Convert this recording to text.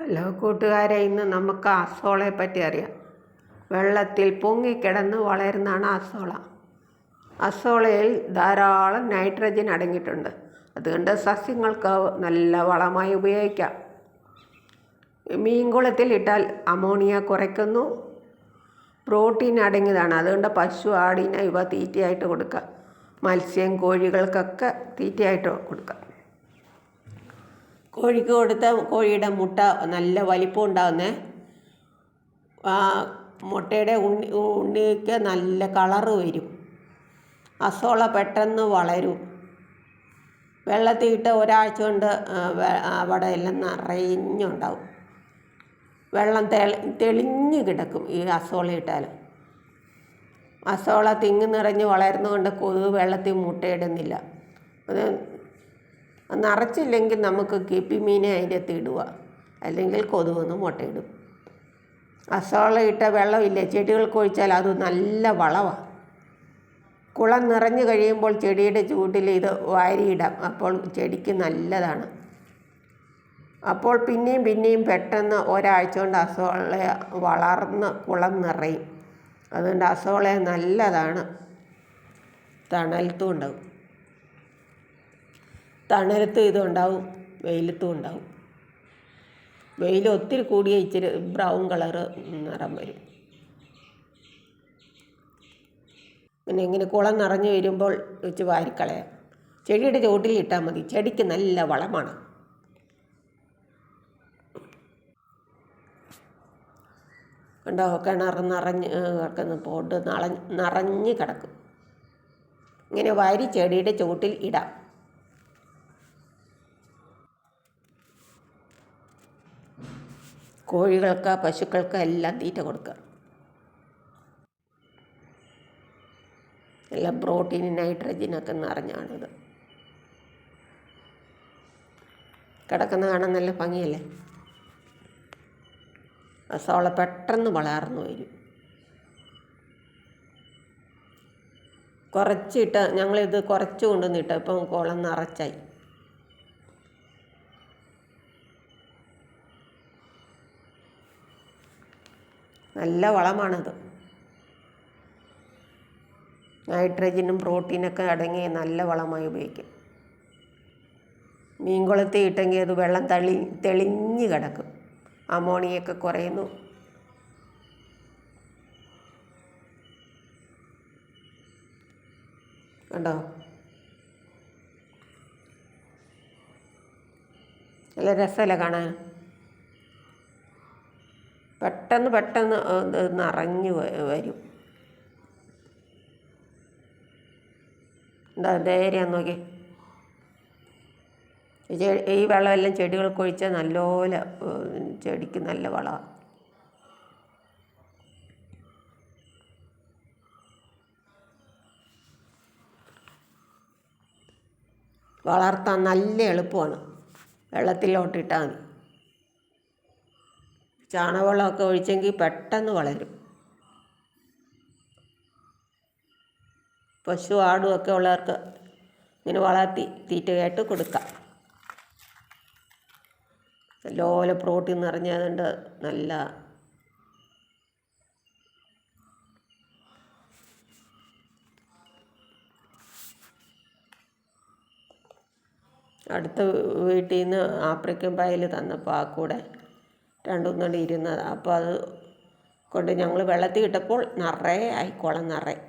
Hello കൂട്ടുകാരെ ഇന്ന് നമുക്ക് അസോളയെ പറ്റി അറിയാം. വെള്ളത്തിൽ പൊങ്ങിക്കിടന്ന് വളരുന്നതാണ് അസോള അസോളയിൽ ധാരാളം നൈട്രജൻ അടങ്ങിയിട്ടുണ്ട്. അതുകൊണ്ട് സസ്യങ്ങൾക്ക് നല്ല വളമായി ഉപയോഗിക്കാം. മീൻകുളത്തിൽ ഇട്ടാൽ അമോണിയ കുറയ്ക്കുന്നു. പ്രോട്ടീൻ അടങ്ങിയതാണ്. അതുകൊണ്ട് പശു ആടിന് ഇവ തീറ്റയായിട്ട് കൊടുക്കാം. മത്സ്യം കോഴികൾക്കൊക്കെ തീറ്റയായിട്ട് കൊടുക്കാം. കോഴിക്ക് കൊടുത്ത കോഴിയുടെ മുട്ട നല്ല വലിപ്പം ഉണ്ടാകുന്നേ ആ മുട്ടയുടെ ഉണ്ണി ഉണ്ണിക്ക് നല്ല കളറ് വരും. അസോള പെട്ടെന്ന് വളരും. വെള്ളത്തിൽ ഇട്ട് ഒരാഴ്ച കൊണ്ട് അവിടെ എല്ലാം നിറഞ്ഞുണ്ടാവും. വെള്ളം തെളി തെളിഞ്ഞ് കിടക്കും ഈ അസോള ഇട്ടാൽ അസോള തിങ്ങി നിറഞ്ഞ് വളരുന്നതുകൊണ്ട് കൊതുക് വെള്ളത്തിൽ മുട്ടയിടുന്നില്ല. അത് നിറച്ചില്ലെങ്കിൽ നമുക്ക് കിപ്പി മീനെ അതിന്റെ അകത്ത് ഇടുക. അല്ലെങ്കിൽ കൊതുകൊന്ന് മുട്ടയിടും. അസോള ഇട്ട വെള്ളമില്ല? ചെടികൾക്ക് ഒഴിച്ചാൽ അത് നല്ല വളമാണ് കുളം നിറഞ്ഞു കഴിയുമ്പോൾ ചെടിയുടെ ചൂട്ടിൽ ഇത് വാരിയിടാം. അപ്പോൾ ചെടിക്ക് നല്ലതാണ്. അപ്പോൾ പിന്നെയും പിന്നെയും പെട്ടെന്ന് ഒരാഴ്ച കൊണ്ട് അസോള വളർന്ന് കുളം നിറയും. അതുകൊണ്ട് അസോള നല്ലതാണ്. തണലത്തും ഉണ്ടാവും. തണലത്തും ഇതുണ്ടാവും വെയിലത്തും ഉണ്ടാവും. വെയിൽ ഒത്തിരി കൂടിയ ഇച്ചിരി ബ്രൗൺ കളറ് നിറം വരും. പിന്നെ ഇങ്ങനെ കുളം നിറഞ്ഞു വരുമ്പോൾ വെച്ച് വാരിക്കളയാം. ചെടിയുടെ ചോട്ടിൽ ഇട്ടാൽ മതി. ചെടിക്ക് നല്ല വളമാണ്. കണ്ടോ? കിണർ നിറഞ്ഞ് കിടക്കുന്ന. പോട്ട് നിറഞ്ഞ് കിടക്കും. ഇങ്ങനെ വാരി ചെടിയുടെ ചുവട്ടിൽ ഇടാം. കോഴികൾക്ക് പശുക്കൾക്ക് എല്ലാം തീറ്റ കൊടുക്കുക. എല്ലാം പ്രോട്ടീൻ നൈട്രജനൊക്കെ നിറഞ്ഞാണിത് കിടക്കുന്ന കാണാൻ നല്ല ഭംഗിയല്ലേ? അസോള പെട്ടെന്ന് വളർന്നു വരും. കുറച്ചിട്ട് ഞങ്ങളിത് കുറച്ച് കൊണ്ടുവന്നിട്ട് ഇപ്പം കുളം നിറച്ചായി. നല്ല വളമാണത്. നൈട്രജനും പ്രോട്ടീനൊക്കെ അടങ്ങി നല്ല വളമായി ഉപയോഗിക്കും. മീൻകുളത്തി ഇട്ടെങ്കിൽ അത് വെള്ളം തളി തെളിഞ്ഞ് കിടക്കും. അമോണിയൊക്കെ കുറയുന്നു. കണ്ടോ? നല്ല രസമല്ലേ കാണാൻ? പെട്ടെന്ന് പെട്ടെന്ന് നിറഞ്ഞു വരും. എന്താ ധൈര്യം നോക്കി ഈ വെള്ളമെല്ലാം ചെടികൾക്ക് ഒഴിച്ചാൽ നല്ലപോലെ ചെടിക്ക് നല്ല വളമാണ് വളർത്താൻ നല്ല എളുപ്പമാണ്. വെള്ളത്തിലോട്ടിട്ടാൽ മതി. ചാണകവെള്ളമൊക്കെ ഒഴിച്ചെങ്കിൽ പെട്ടെന്ന് വളരും. പശു ആടും ഒക്കെ ഉള്ളവർക്ക് ഇങ്ങനെ വളർത്തി തീറ്റയായിട്ട് കൊടുക്കാം. നല്ലപോലെ പ്രോട്ടീൻ നിറഞ്ഞതുകൊണ്ട് നല്ല അടുത്ത വീട്ടിൽ നിന്ന് ആഫ്രിക്കൻ പായൽ തന്നപ്പോൾ ആ കൂടെ രണ്ടുമൂന്നെണ്ണം ഇരുന്നത്. അപ്പോൾ അത് കൊണ്ട് ഞങ്ങൾ വെള്ളത്തിൽ ഇട്ടപ്പോൾ നിറയെ ആയി കുളം നിറയെ.